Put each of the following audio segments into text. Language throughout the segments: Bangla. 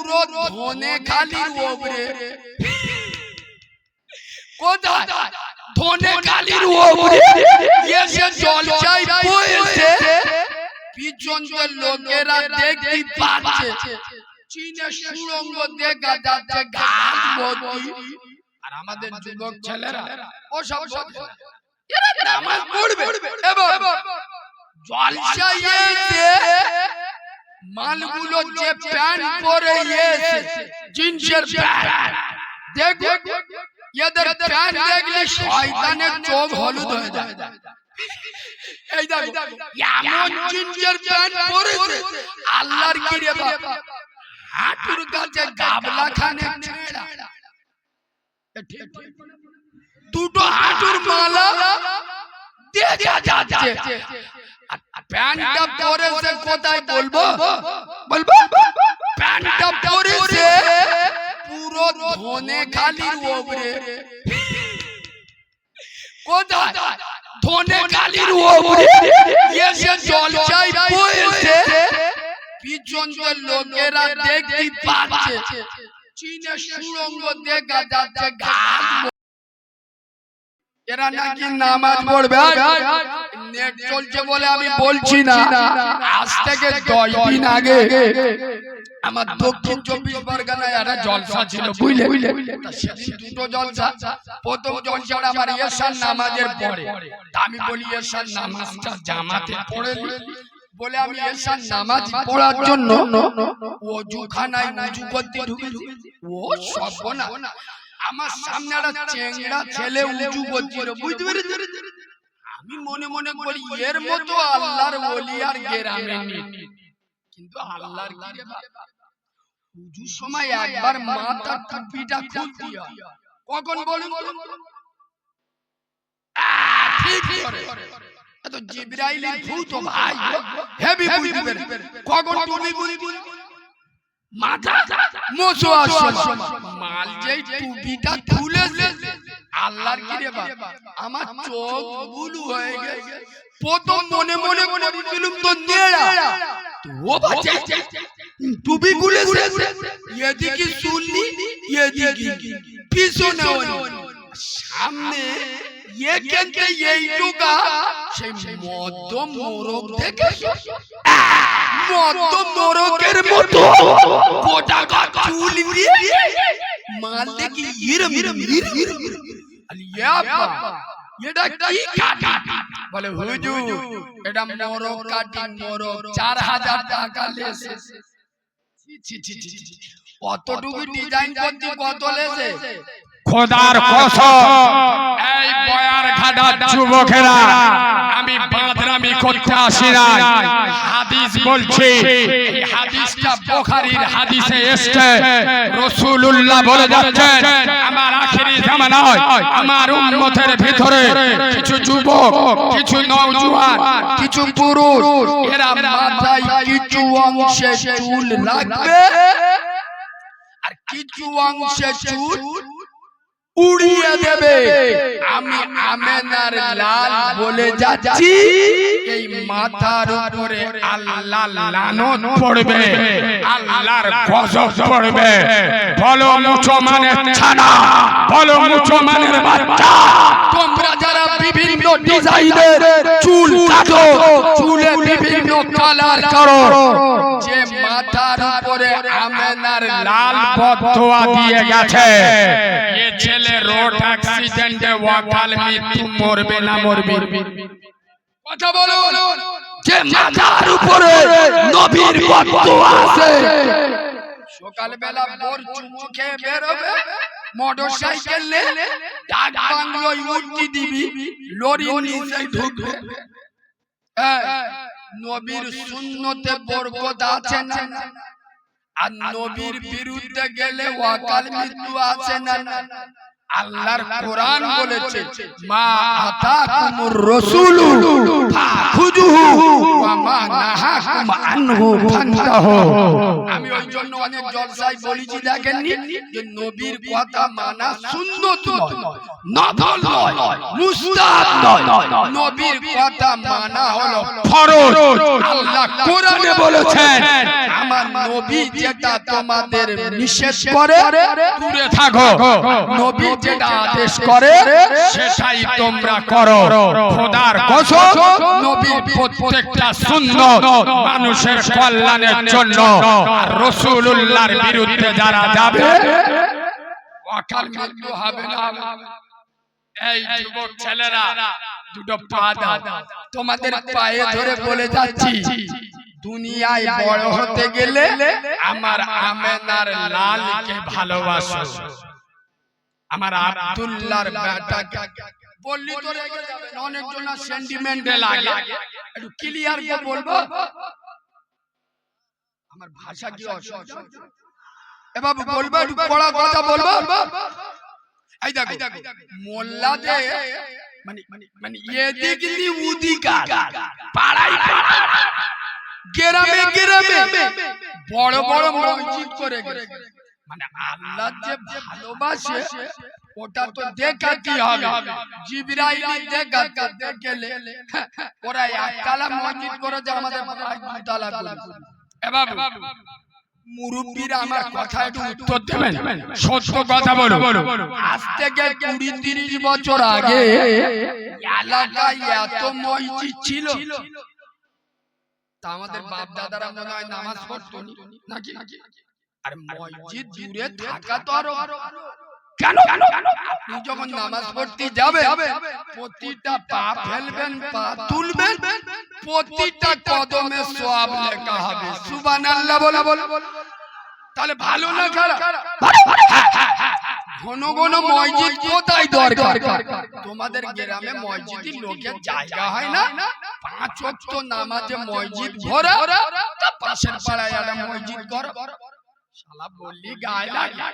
পুরো ধনে খালির ওপরে কোথায়? ধনে খালির ওপরে এসে জলসাই বইছে। পিছন লোকেরা দেখতে পাচ্ছে। চীনে সুরঙ্গ দেখা যাচ্ছে, ঘাস ভর্তি। আর আমাদের যুবক ছেলেরা, ও সব এরা নামাজ পড়বে। এবং জলসাই এসে মালগুলো যে প্যান্ট পরে এসে জিন্সের প্যান্ট। দেখো এদের প্যান্ট দেখলে শয়তানের চোখ হলুদ হয়ে যায়। এই দেখো এমন জিন্সের প্যান্ট পরেছে, আল্লাহর কি রে বাবা হাঁটুর কাছে গাবলা খানে ছেঁড়া দুটো হাঁটুর মালা দেখা যাচ্ছে। আর প্যান্টটা পরেছে কোথায় বলব? বলব? প্যান্টটা পরেছে পুরো ধনে খালির ওপরে। কোথায়? ধনে খালির ওপরে। এসে জলসাই বইছে। পিছন যে লোকেরা দেখতে পাচ্ছে। চীনে সুরঙ্গ দেখা যাচ্ছে ঘাস এরা নাকি নামাজ পড়বে? নেট চলছে বলে আমি বলছি না। আজ থেকে দশ দিন আগে আমার দক্ষিণ চব্বিশ পরগনায় একটা জলসা ছিল বুঝলে? সেদিন দুটো জলসা। প্রথম জলসাটা আমার নামাজের পরে। আমি বলি এসার নামাজটা জামাতে পড়ে বলে আমি এসার নামাজ পড়ার জন্য অজুখানায় উজু করতে ঢুকেছি। ও সব না আমার সামনে একটা চেংড়া ছেলে উঁচু করছিল বুঝতে পেরেছি। আমি মনে মনে করি এর মতো আল্লাহর ওলি আর গেরামে নেই। কিন্তু আল্লাহর কি রে বাবা? উঁচুর সময় একবার মাথার টুপিটা খুলতে কখন বলুন? ঠিক করে। এত জিব্রাইলের ভূত ভাই। হেভি পেরে কখন টুপি বুঝবি মাথা? মোছো আসছে মাল যেই টুপিটা খুলেছে আল্লাহর কি রে বাবা আমার চোখ বুলু হয়ে গেছে। প্রথম মনে মনে করেছিলাম তো নেড়া। তো ও বাচ্চা টুপি খুলেছে। এদিকে শুনলি এদিকে পিছনে সামনে এখানতে এইটুকা সেই মদ্য মোরগ দেখে মদ্য মোরগের মতো গোটা গা চুল মাল দেখি হিরম হিরম হিরম আলি ইয়াবা এটা কি কাটি বলে হুজুর এটা মোরগ কাটি মোরগ চার হাজার টাকা লেসে। অতটুকু ডিজাইন কত খোদার কসম এই বয়ার ঘাটা যুবকেরা আমি বাঁদরামি করতে আসি না হাদিস বলছি এই হাদিসটা বুখারীর হাদিসে এসেছে। রাসূলুল্লাহ বলে যাচ্ছেন আমার আখেরি জামানায় আমার উম্মতের ভিতরে কিছু যুবক কিছু নওজোয়ান কিছু পুরুষ এরা মাথায় কিছু অংশে চুল রাখবে। আর কিছু অংশে চুল উড়িয়ে দেবে। আমি আমেনার লাল বলে যাচ্ছি। এই মাথার উপরে আল্লাহ লানত পড়বে। আল্লাহর গজব পড়বে। বলো মুসলমানের ছানা। বলো মুসলমানের বাচ্চা। তোমরা যারা বিভিন্ন ডিজাইনের চুল কাটো চুলে বিভিন্ন কালার করো। যে মাথার উপরে আমেনার লাল বদুয়া দিয়ে গেছে। এ ছেলে রোড অ্যাক্সিডেন্টে ওয়াকাল মৃত্যু মরবে না মরবে কথা বলুন। যে মাথার উপরে নবীর বদদোয়া আছে। সকালবেলা বোর চুমু খেয়ে বেরোবে। মোটর সাইকেল নে ডাক বাংলোয় উঠতি দিবি, লরি নিচে ঢুকবে। নবীর শূন্যতে বরকত আছে না? আর নবীর বিরুদ্ধে গেলে ওয়াকাল মৃত্যু আছে না? আল্লাহর কোরআন বলেছে মা আতাকুমুর রাসূলু ফাখুযুহু ওয়া মা নাহাকুম আনহু ফান্তাহু। আমি ওই জন্য অনেক জলসায় বলেছি দেখেননি যে নবীর কথা মানা সুন্নত নয় নফল নয় মুস্তাহাব নয়। নবীর কথা মানা হলো ফরজ। আল্লাহ কোরআনে বলেছেন আমার নবী যেটা তোমাদের নিষেধ করে দূরে থাকো। নবী যেটা আদেশ করে সেটাই তোমরা করো। খোদার কসম নবীর প্রত্যেকটা সুন্নত মানুষের কল্যাণের জন্য। বিরুদ্ধে যারা যাবে অকাল মৃত্যু হবে না। এই যুবক ছেলেরা দুটো পা তোমাদের পায়ে ধরে বলে যাচ্ছি দুনিয়ায় বড় হতে গেলে আমার আমেনার লালকে ভালোবাসো। আমার আব্দুল্লাহর বেটাকে বললি তো রেগে যাবেন অনেকজন সেন্টিমেন্টে লাগে। একটু ক্লিয়ার করে বলব? আমার ভাষা কি অসহ্য এবার বলব একটু কড়া কথা বলব? এই দেখো মোল্লাদে মানে মানে এদিক নি উদিকা পাড়াই পাড়াই গ্রামে গ্রামে বড় বড় মসজিদ করে গেছে। মানে আল্লাহ যে ভালোবাসে ওটা তো দেখাতে হবে? জিবরাইলি দেখাতে গেলে ওরা একতলা মসজিদ আমাদের করে। এবার মুরব্বীরা আমার কথা একটু উত্তর দেবেন? সত্য কথা বলো আজ থেকে কুড়ি তিরিশ বছর আগে এলাকায় এত মসজিদ ছিল। তা আমাদের বাপ দাদারা মনে হয় নামাজ পড়তো নি, নাকি? আর মসজিদ দূরে থাকা তো আরও কেন? আপনি যখন নামাজ পড়তে যাবে প্রতিটা পা ফেলবেন পা তুলবেন প্রতিটা কদমে সওয়াব লেখা হবে। সুবহানাল্লাহ বলে বলে। তাহলে ভালো না খারাপ? ঘন ঘন মসজিদ কোথায় দরকার? তোমাদের গ্রামে মসজিদের লোকের জায়গা হয় না? পাঁচ ওয়াক্ত নামাজে মসজিদ ভরা তা পাশের পাড়ায় একটা মসজিদ কর শালা বললি গায়ে লাগে।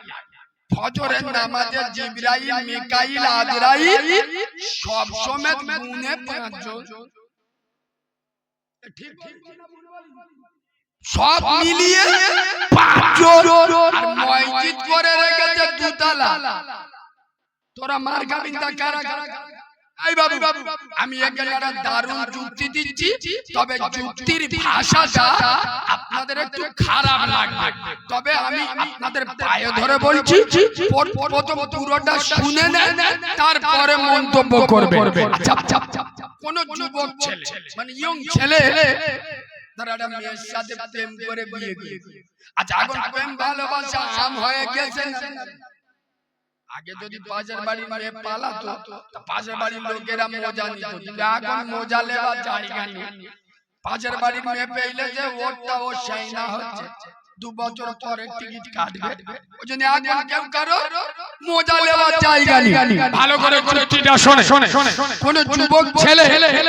ফজরের নামাজে জিবরাইল মিকাইল আজরাইল সব সমেত গুনে পাঁচজন। ঠিক সব মিলিয়ে পাঁচজন। আর মসজিদ করে রেখেছে দুতলা। তোরা মার খাবি তা কারা আমি এখানে একটা দারুণ যুক্তি দিচ্ছি। তবে যুক্তির ভাষাটা আপনাদের একটু খারাপ লাগবে। তবে আমি আপনাদের পায়ে ধরে বলছি পর- প্রথম পুরোটা শুনে নেন তারপরে মন্তব্য করবে আচ্ছা আচ্ছা, আচ্ছা, কোন যুবক ছেলে মানে ইয়ং ছেলে তারা একটা মেয়ের সাথে প্রেম করে বিয়ে আচ্ছা এখন প্রেম ভালোবাসা আম হয়ে গেছে? আগে যদি পাশের বাড়ির মেয়ে পালাতো পাশের বাড়ির লোকেরা মজা নিত। কিন্তু এখন মজা লেবার জায়গা নেই। পাশের বাড়ির মেয়ে পেইলে যে ওরটা ও সেই না হচ্ছে। দু বছর পরে টিকিট কাটবে। ওই জন্য এখন কেউ কারও মজা লেবার জায়গা নেই। ভালো করে যুক্তিটা শোনে শোনে শোনে কোন যুবক ছেলে এখন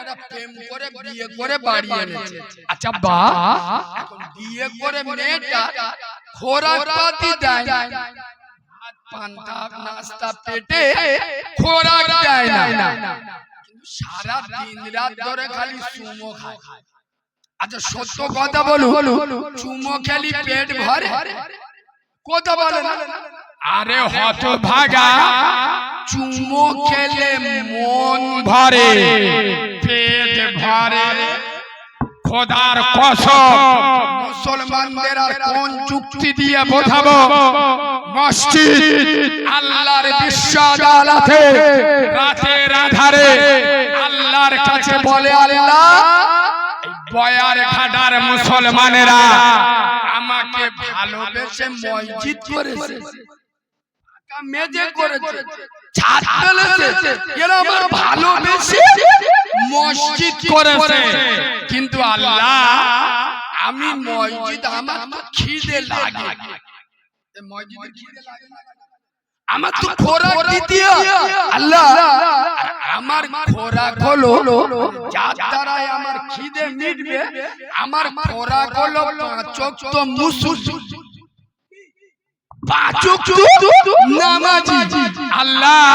একটা প্রেম করে বিয়ে করে বাড়ি এনেছে। আচ্ছা বা বিয়ে করে মেয়েটা খোরাক পাতি দেয়। পান্তা নাস্তা পেটে খোরাক দেয় না। কিন্তু সারা দিন রাত ধরে খালি চুমো খায়। আচ্ছা সত্য কথা বলো চুমো খেলি পেট ভরে। কথা বলে না। আরে হত ভাগা চুমো খেলে মন ভরে। পেট ভরে। খোদার কসম। মুসলমানদের আর কোন যুক্তি দিয়ে বোঝাবো? মসজিদ। আল্লাহর বিশ্বাস আলাতে রাতের আধারে। আল্লাহর কাছে বলে আল্লাহ বয়ার ঘাটার মুসলমানেরা আমাকে ভালোবেসে মসজিদ করেছে। মেজে করেছে। ছাদ ফেলেছে। এরা আমার ভালোবেসে মসজিদ করেছে। কিন্তু আল্লাহ আমি মসজিদ আমার খিদে লাগে। এ মসজিদে খিদে লাগে। না? আমার তো খোরাক দিতে আল্লাহ আমার খোরাক হলো যার দ্বারাই আমার খিদে মিটবে। আমার খোরাক হলো পাঁচক তো মুসুর। পাঁচক তো নামাজি। আল্লাহ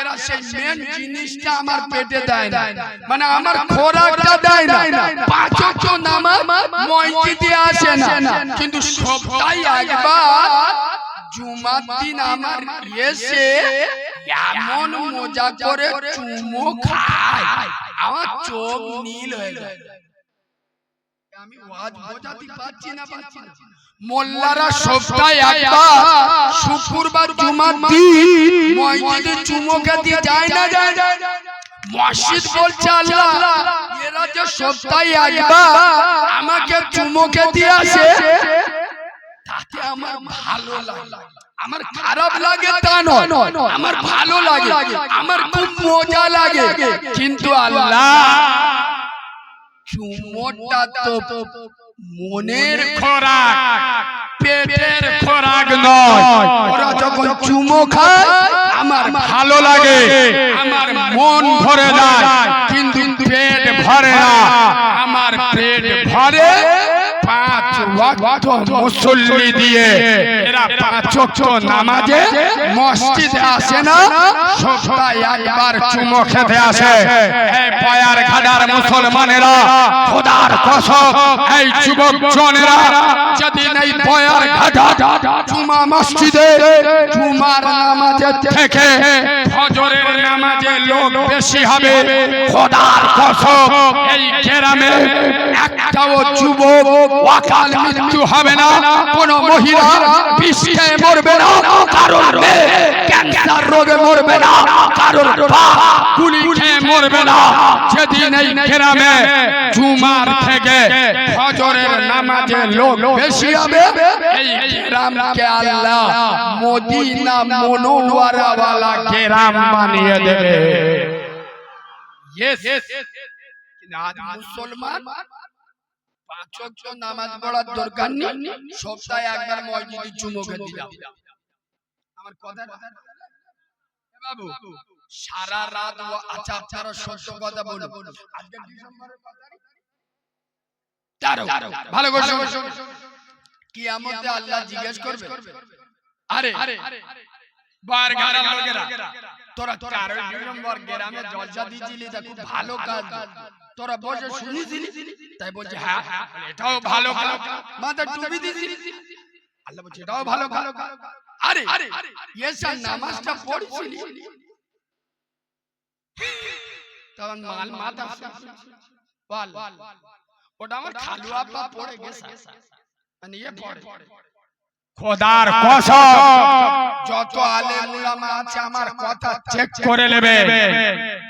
এরা সেই মেন জিনিসটা আমার পেটে দেয় না। মানে আমার খোরাকটা দেয় না। পাঁচ ওয়াক্ত নামাজ মসজিদে আসে না। কিন্তু সপ্তাহে একবার জুমার দিন আমার এসে এমন মজা করে চুমো খায়। আমার চোখ নীল হয়ে যায়। আমি ওয়াজ বোঝাতে পারছি না পারছি না মোল্লারা সপ্তাহে একবার শুক্রবার জুমার দিন। মসজিদে চুমো খেতে যায় না যায় না। মসজিদ বলছে আল্লাহ এরা যে সপ্তাহে একবার আমাকে চুমো খেতে আসে। তাতে আমার ভালো লাগে। আমার খারাপ লাগে তা নয়। আমার ভালো লাগে। আমার খুব মজা লাগে। কিন্তু আল্লাহ চুমোটা তো মনের খোরাক পেটের খোরাক নয়। ওরা যখন চুমো খায় আমার ভালো লাগে। আমার মন ভরে যায়। কিন্তু পেট ভরে না। আমার পেট ভরে পাঁচ ওয়াক্ত মুসল্লি দিয়ে এরা পাঁচ ওয়াক্ত নামাজে মসজিদে আসে না সপ্তাহে একবার চুমো খেতে আসে। এই পয়ার ঘাটার মুসলমানেরা খোদার কসম এই যুবক জনেরা যেদিন এই পয়ার ঘাটা জুমা মসজিদে জুমার নামাজে থেকে ফজরের নামাজে লোক বেশি হবে। খোদার কসম এই গ্রামে একটাও যুবক ওয়াকাল মৃত্যু হবে না। কোন মহিলা পিছিয়ে মরবে না। কারণ ক্যান্সার রোগে মরবে না কারণ বাপ গুলি খেয়ে মরবে না। যেদিন এই গ্রামে জুমার থেকে ফজরের নামাজে লোক বেশি হবে এই গ্রামকে আল্লাহ মদিনা মনোয়ারাওয়ালা গ্রাম বানিয়ে দেবে। ইয়েস আজ মুসলমান পাঁচ ওয়াক্ত নামাজ পড়ার দরকার নেই সপ্তাহে একবার মসজিদে চুমো খেতে যাও আমার কথা সারা রাত ও আচ্ছা আপনারা সত্য কথা বলুন আজকে ডিসেম্বরের কত তারিখ? ভালো করে শোনো কিয়ামতে আল্লাহ জিজ্ঞেস করবে? আরে বার ঘাড়া লোকেরা। তোরা তেরোই ডিসেম্বর গ্রামে জলসা দিয়েছিলি তা খুব ভালো কাজ। তোরা বসে শুনেছিলি? তাই বলছে হ্যাঁ এটাও ভালো কাজ। মাথা টুপি দিয়েছিলি আল্লাহ বলছে এটাও ভালো ভালো কাজ। আরে এসা নামাজটা পড়ছিলি তখন মাল মাথা বল। ওটা আমার খালু আব্বা পড়ে গেছে। মানে ইয়ে পড়ে। খোদার কসম। যত আলেম উলামা আছে আমার কথা চেক করে নেবে।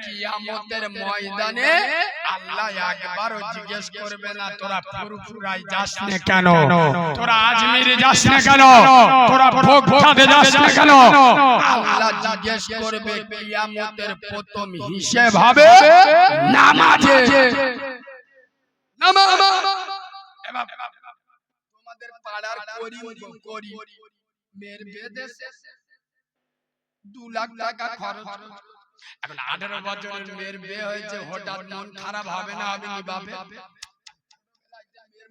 কিয়ামতের ময়দানে আল্লাহ একবারও জিজ্ঞেস করবে না তোরা ফুরফুরাই যাস নে কেন? তোরা আজমিরে যাস না কেন? তোরা ভোগটাতে যাস না কেন? আল্লাহ জিজ্ঞেস করবে কিয়ামতের প্রথম হিসেব হবে নামাজে? নামাজ তোমাদের পাড়ার করিম গো, করিম মেয়ের বিয়ে দেশে দু লাখ টাকা খরচ এখন আঠারো বছরের মেয়ের বিয়ে হয়েছে হঠাৎ মন খারাপ হবে না হবে বাপে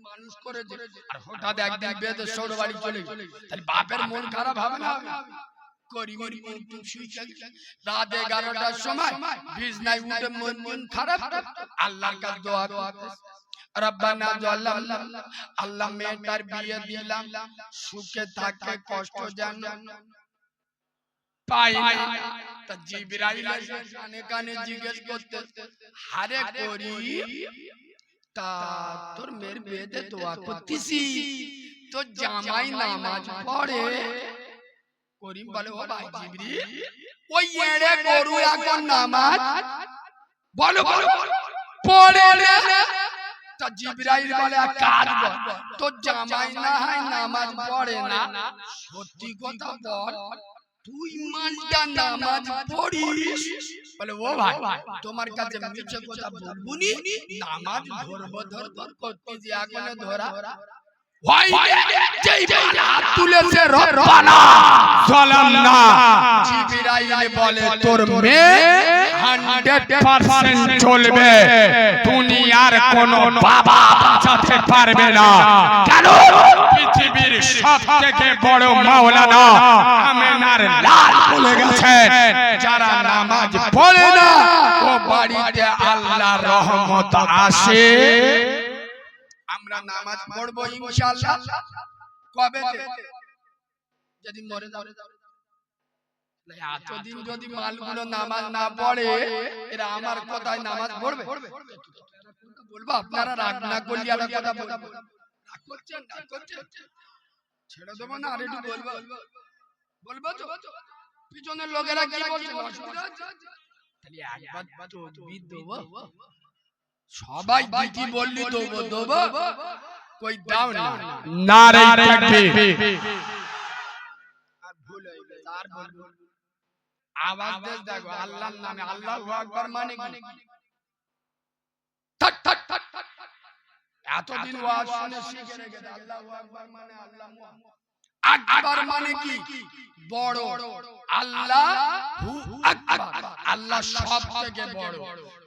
মানুষ করেছে আর হঠাৎ একদিন বিয়েতে বাড়ি চলে তাহলে বাপের মন খারাপ হবে না করিমের মন রাত এগারোটার সময় বিছনায় উঠে মন মন খারাপ। আল্লাহর কাছে দোয়া রব্বানা জাল্লাল্লাহ আল্লাহ মেয়েটার বিয়ে দিলাম। সুখে থাকে কষ্ট জান পাই তা জিবরাইল কানে কানে জিজ্ঞেস করতে হারে করি তা তোর মেয়ের বিয়েতে দোয়া করতেছি তো জামাই নামাজ পড়ে। করিম বলে ও ভাই জিবরি ওই এড়ে গরু এখন নামাজ। বলো বলো পড়ে রে। তা জিবরাইল বলে কাজ বল জামাই না হয় নামাজ পড়ে না। সত্যি কথা বল তুই মানটা নামাজ পড়িস বলে ও ভাই তোমার কাছে মিছে কথা নামাজ ধরবো ধরবো করতে যে আগুনে ধরা। তোর মেয়ে হান্ড্রেড পার্সেন্ট চলবে। দুনিয়ার কোন বাবা বাঁচাতে পারবে না। কেন? পৃথিবীর সব থেকে বড় মাওলানা আমেনার লাল বলে গেছে। যারা নামাজ পড়ে না ও বাড়িতে আল্লাহর রহমত আসে। আমরা নামাজ পড়ব ইনশাআল্লাহ। কবে যদি মরে যাও। এতদিন যদি মালগুলো নামাজ না পড়ে এরা আমার কথায় নামাজ পড়বে? বলব আপনারা রাগ না করলে আর কথা বলব রাগ করছেন রাগ করছেন? ছেড়ে দেবো না আর একটু বলব। বলব তো? পিছনের লোকেরা কি বলছে? অসুবিধা তাহলে একবার তো দেবো। সবাই দিদি বললি দেবো। দেবো। কই দাও না। নারে তাকবীর আর ভুল হয়ে গেছে, আর বলব আওয়াজ দেশ দেখো আল্লাহর নামে আল্লাহু আকবার মানে কি? থাক, থাক, থাক, থাক। এতদিন ওয়াজ শুনে শিখে রেখেছে আল্লাহু আকবার মানে আল্লাহ আকবার মানে কি? বড়। আল্লাহ আকবার। আল্লাহ সব থেকে বড়।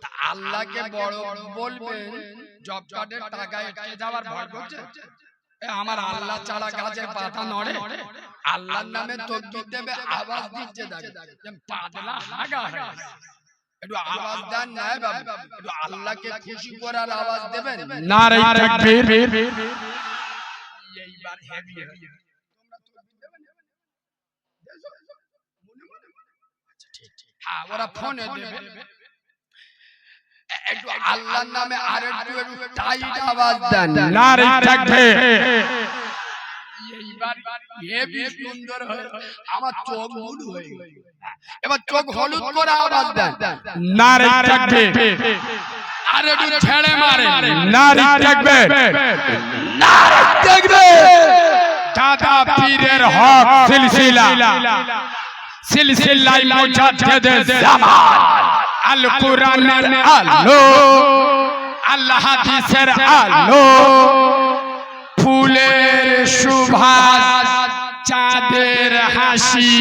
তা আল্লাহকে বড় বলবেন জব কার্ডের টাকা এটকে যাওয়ার ভয় করছে আমার আল্লাহ ছাড়া গাছের পাতা নড়ে। আল্লাহর নামে তকবির দেবে আওয়াজ দিচ্ছে দেখে। পাগলা হাগা গেছে। একটু আওয়াজ দেন না বাবু। একটু আল্লাহকে খুশি করার আওয়াজ দেবেন? নারে তাকবীর। এইবার হেভি হ্যাঁ। ওরা ফোনে দেবে। একটু আল্লাহর নামে আর একটু টাইট আওয়াজ দেন। নারে তাকবীর। এইবার হেভি সুন্দর হয়ে আমার চোখ হলুদ হয়ে। এবার চোখ হলুদ করে আওয়াজ দেন। আর একটু ছেড়ে মারে। দাদা পীরের হক সিলসিলা। সিলসিলাই মুজাদ্দিদ জামান। আল কোরআনের আলো আল্লাহ হাদিসের আলো। সুভাষ চাঁদের হাসি।